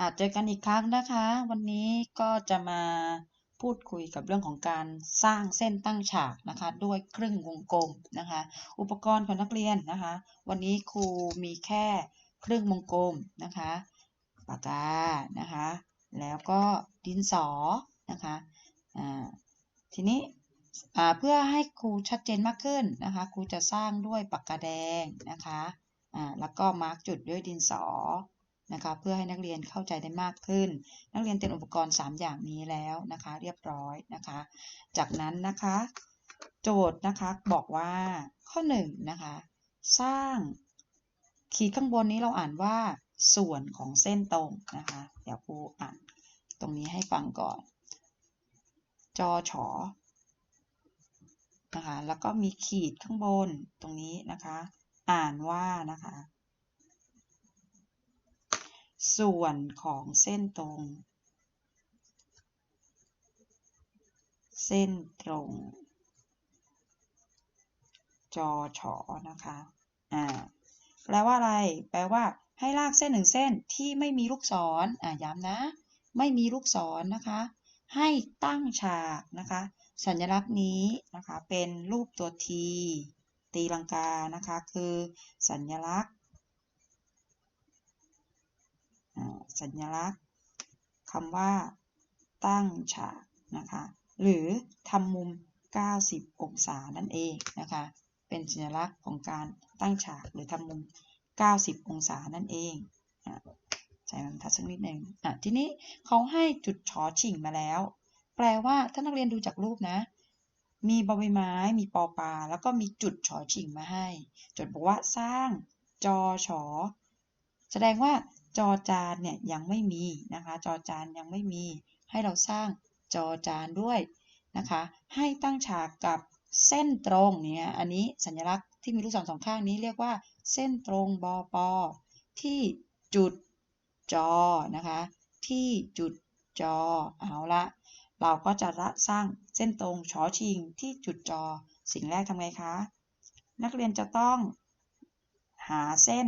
อาจเจอกันอีกครั้งนะคะ วันนี้ก็จะมาพูดคุยกับเรื่องของการสร้างเส้นตั้งฉากนะคะ ด้วยครึ่งวงกลมนะคะ อุปกรณ์ของนักเรียนนะคะ วันนี้ครูมีแค่ครึ่งวงกลมนะคะปากกานะคะ แล้วก็ดินสอนะคะทีนี้เพื่อให้ครูชัดเจนมากขึ้นนะคะครูจะสร้างด้วยปากกาแดงนะคะแล้วก็มาร์กจุดด้วยดินสอ นะคะเพื่อให้นักเรียนเข้าใจได้มากขึ้น นักเรียนเตรียมอุปกรณ์ 3 อย่างนี้แล้วนะคะ เรียบร้อยนะคะ จากนั้นนะคะ โจทย์นะคะบอกว่าข้อ1นะคะสร้างขีดข้างบนนี้เราอ่านว่าส่วนของเส้นตรงนะคะ เดี๋ยวครูอ่านตรงนี้ให้ฟังก่อน จอฉอนะคะแล้วก็มีขีดข้างบนตรงนี้นะคะ อ่านว่านะคะ ส่วนของเส้นตรง เส้นตรง จอฉอนะคะ อ่า แปลว่าอะไร แปลว่า ให้ลากเส้นหนึ่งเส้นที่ไม่มีลูกศร อ่าย้ำนะ ไม่มีลูกศรนนะคะ ให้ตั้งฉากนะคะ สัญลักษณ์นี้นะคะ เป็นรูปตัวทีตีลังกานะคะ คือสัญลักษณ์ สัญลักษณ์คำว่า ตั้งฉากนะคะ หรือทำมุม 90 องศานั่นเองนะคะ เป็นสัญลักษณ์ของการตั้งฉากหรือทำมุม 90 องศานั่นเองใส่บรรทัดสักนิดหนึ่งอะทีนี้เขาให้จุดชอชิงมาแล้ว แปลว่าถ้านักเรียนดูจากรูปนะ มีบใบไม้ มีปอปลา แล้วก็มีจุดชอชิงมาให้ จดบอกว่าสร้างจอชอ แสดงว่า จอจานเนี่ยยังไม่มีนะคะ จอจานยังไม่มี ให้เราสร้างจอจานด้วยนะคะ ให้ตั้งฉากกับเส้นตรงเนี่ยอันนี้สัญลักษณ์ที่มีลูกศรสองข้างนี้เรียกว่า เส้นตรงบอปอที่จุดจอนะคะ ที่จุดจอเอาละเราก็จะสร้างเส้นตรงชอชิงที่จุดจอสิ่งแรกทำไงคะ นักเรียนจะต้องหาเส้น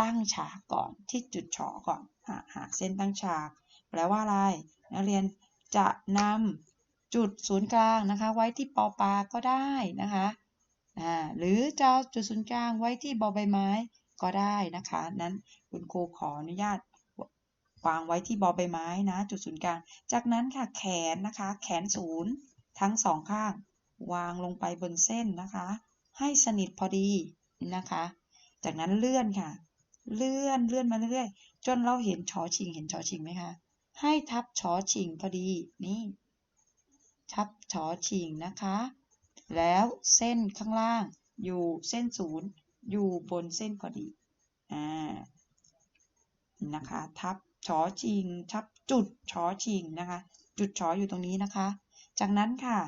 ตั้งฉากก่อนที่จุดฉอก่อนหาหาเส้นตั้งฉาก แปลว่าอะไร นักเรียนจะนำจุดศูนย์กลางนะคะ ไว้ที่ปอปาก็ได้นะคะอ่าหรือจะจุดศูนย์กลางไว้ที่บอใบไม้ก็ได้นะคะ นั้นคุณครูขออนุญาตวางไว้ที่บอใบไม้นะ จุดศูนย์กลาง จากนั้นค่ะแขนนะคะ แขนศูนย์ทั้งสองข้าง วางลงไปบนเส้นนะคะ ให้สนิทพอดีนะคะ จากนั้นเลื่อนค่ะ เลื่อนเลื่อนมาเรื่อยๆจนเราเห็นชอชิงเห็นชอชิงไหมคะ ให้ทับชอชิงพอดีนี่ ทับชอชิงนะคะ แล้วเส้นข้างล่างอยู่เส้นศูนย์อยู่บนเส้นพอดีอ่านะคะทับชอชิง ทับจุดชอชิงนะคะ จุดชออยู่ตรงนี้นะคะ จากนั้นค่ะ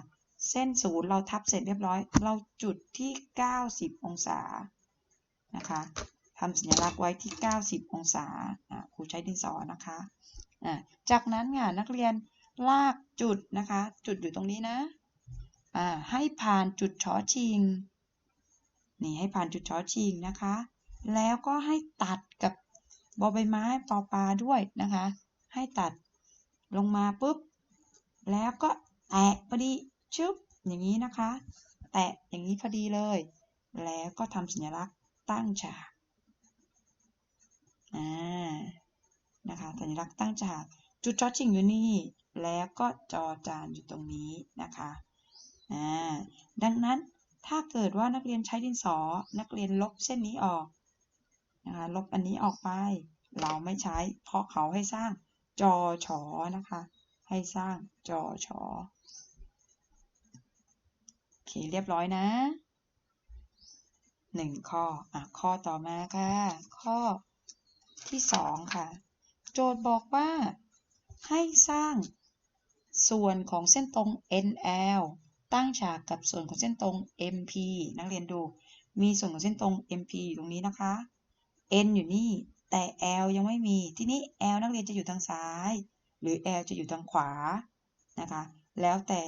เส้นศูนย์เราทับเสร็จเรียบร้อย เราจุดที่ 90 องศานะคะำสัญลักษณ์ไว้ที่ 90 องศาครูใช้ดินสอนะคะจากนั้นค่ะนักเรียนลากจุดนะคะ จุดอยู่ตรงนี้นะให้ผ่านจุดชอชิงนี่ให้ผ่านจุดชอชิงนะคะ แล้วก็ให้ตัดกับบอใบไม้ปอปลาด้วยนะคะ ให้ตัดลงมาปุ๊บ แล้วก็แตะพอดีชึบอย่างนี้นะคะ แตะอย่างนี้พอดีเลย แล้วก็ทำสัญลักษณ์ตั้งฉาก อ่านะคะสัญลักษณ์ตั้งฉากจุดจอชิงอยู่นี่ แล้วก็จอจานอยู่ตรงนี้นะคะอ่าดังนั้นถ้าเกิดว่านักเรียนใช้ดินสอ นักเรียนลบเส้นนี้ออกนะคะลบอันนี้ออกไป เราไม่ใช้ เพราะเขาให้สร้างจอฉอนะคะ ให้สร้างจอฉอโอเคเรียบร้อยนะหนึ่งข้ออะข้อต่อมาค่ะ ข้อ ที่ 2 ค่ะ โจทย์บอกว่า ให้สร้างส่วนของเส้นตรง NL ตั้งฉากกับส่วนของเส้นตรง MP นักเรียนดู มีส่วนของเส้นตรง MP อยู่ตรงนี้นะคะ N อยู่นี่ แต่ L ยังไม่มี ที่นี้ L นักเรียนจะอยู่ทางซ้าย หรือ L จะอยู่ทางขวา นะคะ แล้วแต่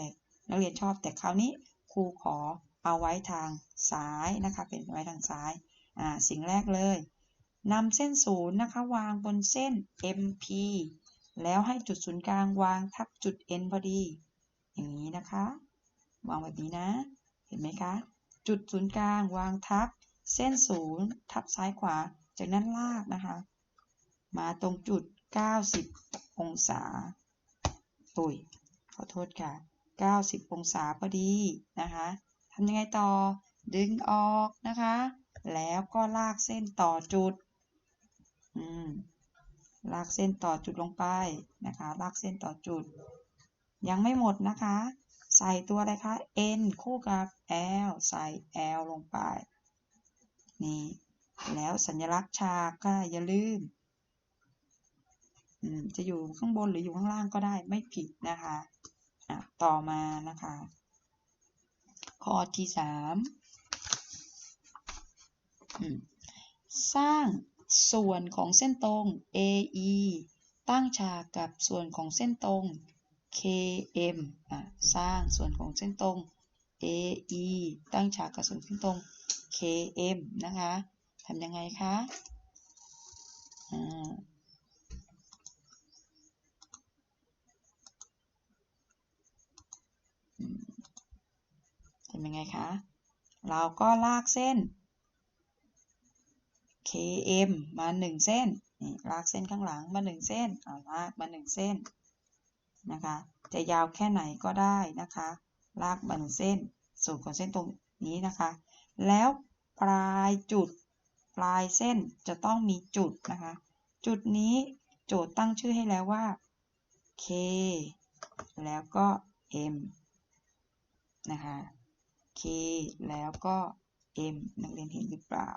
นักเรียนชอบ แต่คราวนี้ครูขอเอาไว้ทางซ้ายนะคะ เป็นไว้ทางซ้าย อ่า สิ่งแรกเลย นำเส้นศูนย์นะคะวางบนเส้น MP แล้วให้จุดศูนย์กลางวางทับจุด N พอดี อย่างนี้นะคะวางแบบนี้นะ เห็นไหมคะ จุดศูนย์กลางวางทับ เส้นศูนย์ทับซ้ายขวา จากนั้นลากนะคะ มาตรงจุด 90 องศาอุ้ยขอโทษค่ะ 90 องศาพอดีนะคะทำยังไงต่อ ดึงออกนะคะ แล้วก็ลากเส้นต่อจุด ลากเส้นต่อจุดลงไปนะคะ ลากเส้นต่อจุด ยังไม่หมดนะคะ ใส่ตัวอะไรคะ n คู่กับ l ใส่ l ลงไป นี่ แล้วสัญลักษณ์ฉากก็อย่าลืมจะอยู่ข้างบนหรืออยู่ข้างล่างก็ได้ไม่ผิดนะคะะต่อมานะคะ ข้อที่สามสร้าง ส่วนของเส้นตรง AE ตั้งฉากกับส่วนของเส้นตรง KM สร้างส่วนของเส้นตรง AE ตั้งฉากกับส่วนเส้นตรง KM นะคะทำยังไงคะทำยังไงคะ เราก็ลากเส้น KM มา1เส้นนี่ลากเส้นข้างหลังมา1เส้นเอาลากมา1เส้นนะคะ จะยาวแค่ไหนก็ได้นะคะ ลากมา1เส้นส่วนของเส้นตรงนี้นะคะ แล้วปลายจุดปลายเส้นจะต้องมีจุดนะคะ จุดนี้โจทย์ตั้งชื่อให้แล้วว่า K แล้วก็ M นะคะ K แล้วก็ M นักเรียนเห็นหรือเปล่า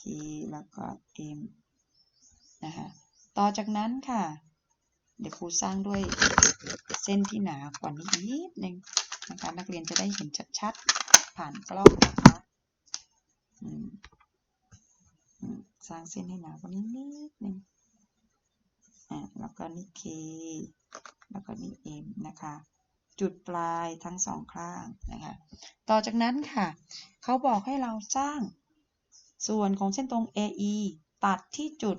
K แล้วก็ M นะคะต่อจากนั้นค่ะ เดี๋ยวครูสร้างด้วยเส้นที่หนากว่านี้นิดนึงนะคะนักเรียนจะได้เห็นชัดๆ ผ่านกล้องนะคะสร้างเส้นให้หนากว่านี้นิดนึงอ่าแล้วก็นี่ K แล้วก็นี่ M นะคะ จุดปลายทั้งสองข้างนะคะ ต่อจากนั้นค่ะ เขาบอกให้เราสร้าง ส่วนของเส้นตรง AE ตัดที่จุด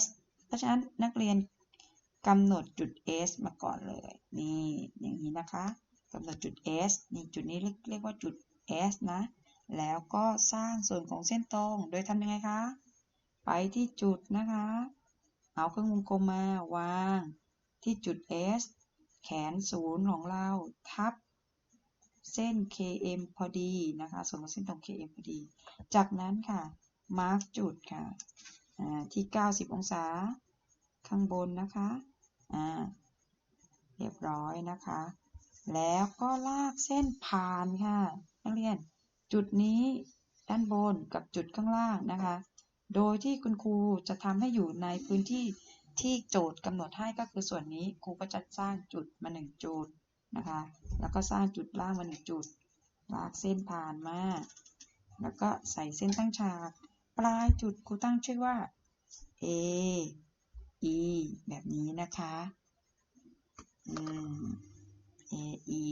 S เพราะฉะนั้นนักเรียนกำหนดจุด S มาก่อนเลย นี่อย่างนี้นะคะกำหนดจุด S นี่จุดนี้เรียกว่าจุด S นะ แล้วก็สร้างส่วนของเส้นตรง โดยทำยังไงคะ ไปที่จุดนะคะ เอาเครื่องวงกลมมาวาง ที่จุด S แขนศูนย์ของเราทับ เส้น KM พอดีนะคะ ส่วนของเส้นตรง KM พอดี จากนั้นค่ะ มาร์กจุดค่ะที่ 90 องศา ข้างบนนะคะเรียบร้อยนะคะ แล้วก็ลากเส้นผ่านค่ะ นักเรียน จุดนี้ด้านบนกับจุดข้างล่างนะคะ โดยที่คุณครูจะทำให้อยู่ในพื้นที่ที่โจทย์กำหนดให้ก็คือส่วนนี้ครูก็จะสร้างจุดมา1จุด นะคะ แล้วก็สร้างจุดล่างมา1จุด ลากเส้นผ่านมา แล้วก็ใส่เส้นตั้งฉาก ปลายจุดครูตั้งชื่อว่า A E แบบนี้นะคะ อืม A E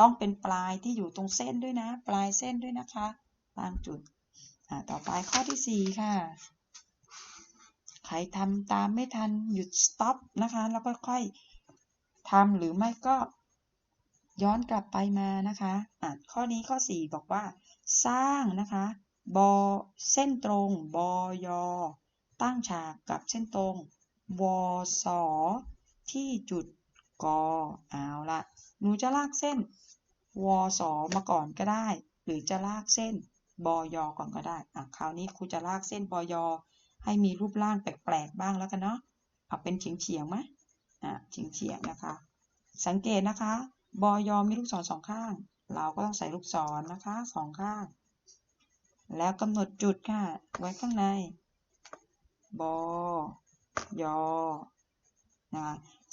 ต้องเป็นปลายที่อยู่ตรงเส้นด้วยนะ ปลายเส้นด้วยนะคะตั้งจุด อ่า ต่อไปข้อที่ 4 ค่ะ ใครทำตามไม่ทันหยุด stop นะคะ แล้วก็ค่อยทำหรือไม่ก็ ย้อนกลับไปมานะคะอะข้อนี้ข้อ 4 บอกว่า สร้างนะคะบอเส้นตรงบอยอตั้งฉากกับเส้นตรงวสอที่จุดกอเอาละหนูจะลากเส้นวสอมาก่อนก็ได้ หรือจะลากเส้นบอยอก่อนก็ได้อะคราวนี้ครูจะลากเส้นบอยอให้มีรูปร่างแปลกๆบ้างแล้วกันเนาะเอาเป็นเฉียงเฉียงไหมอะเฉียงเฉียงนะคะ สังเกตนะคะ บอยอมีลูกศรสองข้าง เราก็ต้องใส่ลูกศรนะคะสองข้าง แล้วกำหนดจุดค่ะ ไว้ข้างใน บอยอนะ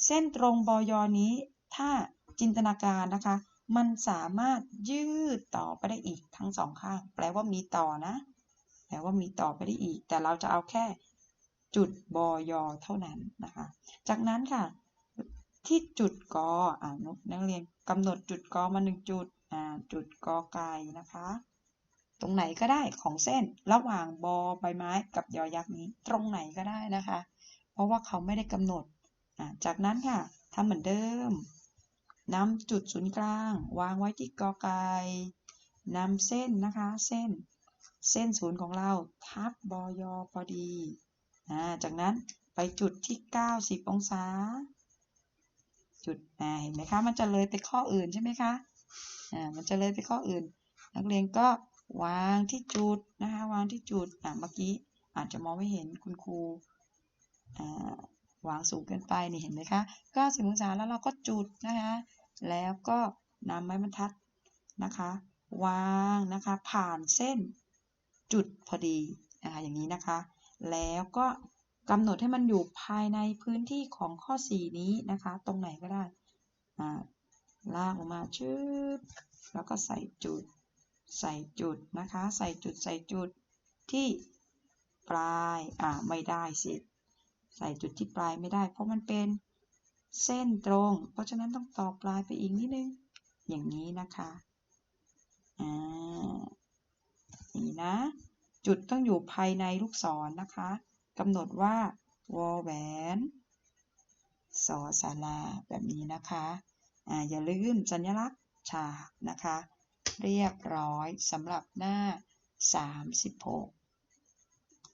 เส้นตรงบอยอนี้ถ้าจินตนาการนะคะ มันสามารถยืดต่อไปได้อีกทั้งสองข้าง แปลว่ามีต่อนะ แปลว่ามีต่อไปได้อีก แต่เราจะเอาแค่จุดบอยอเท่านั้นนะคะ จากนั้นค่ะ ที่จุดกออ่านักเรียนกำหนดจุดกอมาหนึ่งจุดอ่าจุดกอไก่นะคะ ตรงไหนก็ได้ของเส้นระหว่างบอใบไม้กับยอยักษ์นี้ตรงไหนก็ได้นะคะ เพราะว่าเขาไม่ได้กำหนดอะจากนั้นค่ะทำเหมือนเดิมนำจุดศูนย์กลาง วางไว้ที่กอไก่นำเส้นนะคะเส้น เส้นศูนย์ของเราทับบอยอพอดีอ่าจากนั้นไปจุดที่ 90 องศา จุดอ่าเห็นไหมคะมันจะเลยไปข้ออื่นใช่ไหมคะอ่ามันจะเลยไปข้ออื่น นักเรียนก็วางที่จุดนะคะวางที่จุดอะเมื่อกี้อาจจะมองไม่เห็นคุณครูอ่าวางสูงเกินไปนี่เห็นไหมคะ90องศาแล้วเราก็จุดนะคะแล้วก็นำไม้บรรทัดนะคะ วางนะคะผ่านเส้นจุดพอดีนะคะอย่างนี้นะคะ แล้วก็ กำหนดให้มันอยู่ภายในพื้นที่ของข้อ 4 นี้นะคะ ตรงไหนก็ได้ลากลงมาชึบแล้วก็ใส่จุด ใส่จุดนะคะ ใส่จุดใส่จุดที่ปลายอ่าไม่ได้สิใส่จุดที่ปลายไม่ได้ เพราะมันเป็นเส้นตรง เพราะฉะนั้นต้องต่อปลายไปอีกนิดนึง อย่างนี้นะคะอ่านี้นะ จุดต้องอยู่ภายในลูกศรนะคะ กำหนดว่าวอแหวนสอสาราแบบนี้นะคะอ่าอย่าลืมสัญลักษณ์ฉากนะคะ เรียบร้อยสำหรับหน้า 36